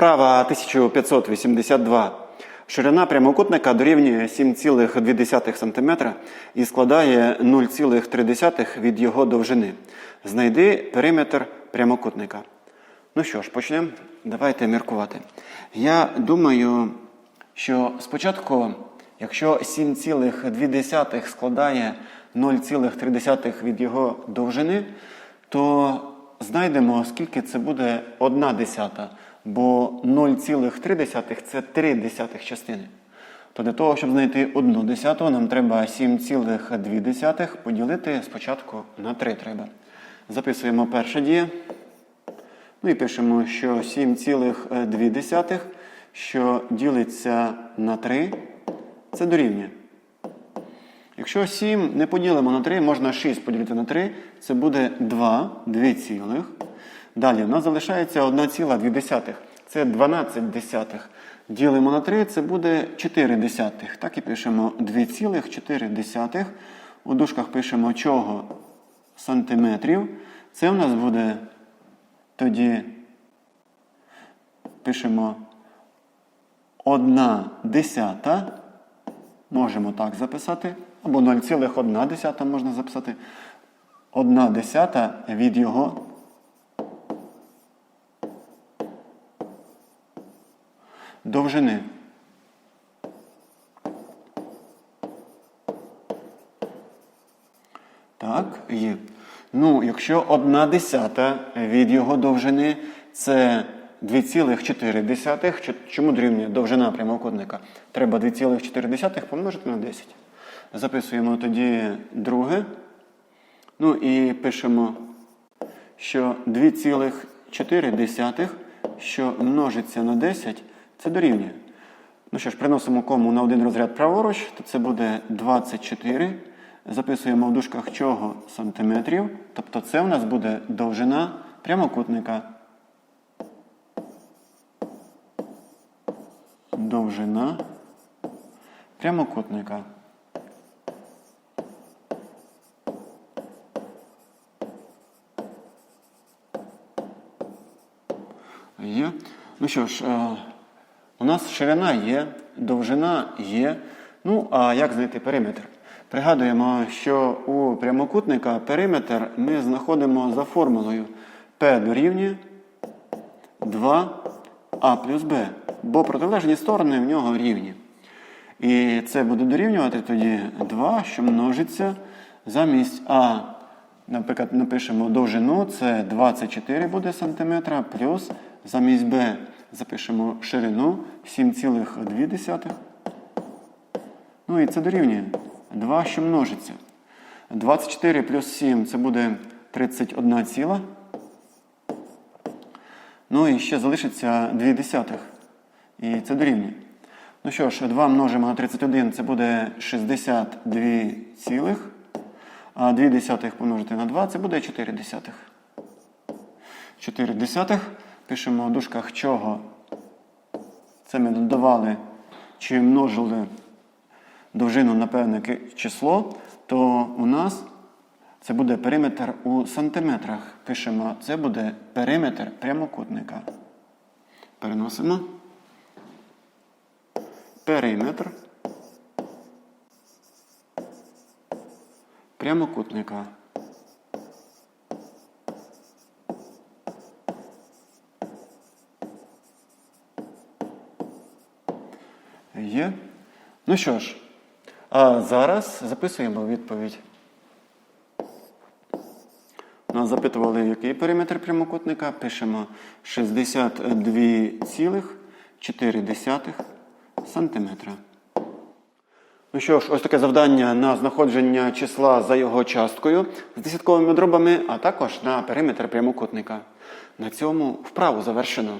Вправа 1582. Ширина прямокутника дорівнює 7,2 см і складає 0,3 від його довжини. Знайди периметр прямокутника. Ну що ж, почнемо. Давайте міркувати. Я думаю, що спочатку, якщо 7,2 складає 0,3 від його довжини, то знайдемо, скільки це буде 1 десята. Бо 0,3 це 3 десятих частини. То для того, щоб знайти 1 десяту, нам треба 7,2 поділити спочатку на 3 треба. Записуємо перша дія. Ну і пишемо, що 7,2, що ділиться на 3, це дорівнює. Якщо 7 не поділимо на 3, можна 6 поділити на 3, це буде 2, 2 цілих. Далі, у нас залишається 1,2. Це 12 десятих. Ділимо на 3, це буде 4 десятих. Так і пишемо 2,4 десятих. У дужках пишемо чого сантиметрів. Це в нас буде тоді пишемо 1 десята. Можемо так записати. Або 0,1 десята можна записати. 1 десята від його довжини. Так, є. Ну, якщо 1 десята від його довжини це 2,4. Чому дорівнює довжина прямокутника? Треба 2,4 помножити на 10. Записуємо тоді друге. Ну і пишемо, що 2,4, що множиться на 10, це дорівнює. Ну що ж, приносимо кому на один розряд праворуч, то це буде 24. Записуємо в дужках чого сантиметрів. Тобто це у нас буде довжина прямокутника. Довжина прямокутника. Є. Ну що ж, е, у нас ширина є, довжина є. Ну, а як знайти периметр? Пригадуємо, що у прямокутника периметр ми знаходимо за формулою P дорівнює 2А плюс Б, бо протилежні сторони в нього рівні. І це буде дорівнювати тоді 2, що множиться замість А. Наприклад, напишемо довжину, це 24 буде сантиметра, плюс замість Б запишемо ширину 7,2. Ну і це дорівнює 2, що множиться. 24 плюс 7 це буде 31 ціла. Ну і ще залишиться 2 десятих. І це дорівнює. Ну що ж, 2 множимо на 31, це буде 62 цілих. А 2 десятих помножити на 2, це буде 4 десятих. 4 десятих. Пишемо в дужках чого. Це ми додавали чи множили довжину на певне число, то у нас це буде периметр у сантиметрах. Пишемо, це буде периметр прямокутника. Переносимо. Периметр прямокутника. Є. Ну що ж, а зараз записуємо відповідь. Нас запитували, який периметр прямокутника. Пишемо 62,4 сантиметра. Ну що ж, ось таке завдання на знаходження числа за його часткою з десятковими дробами, а також на периметр прямокутника. На цьому вправу завершено.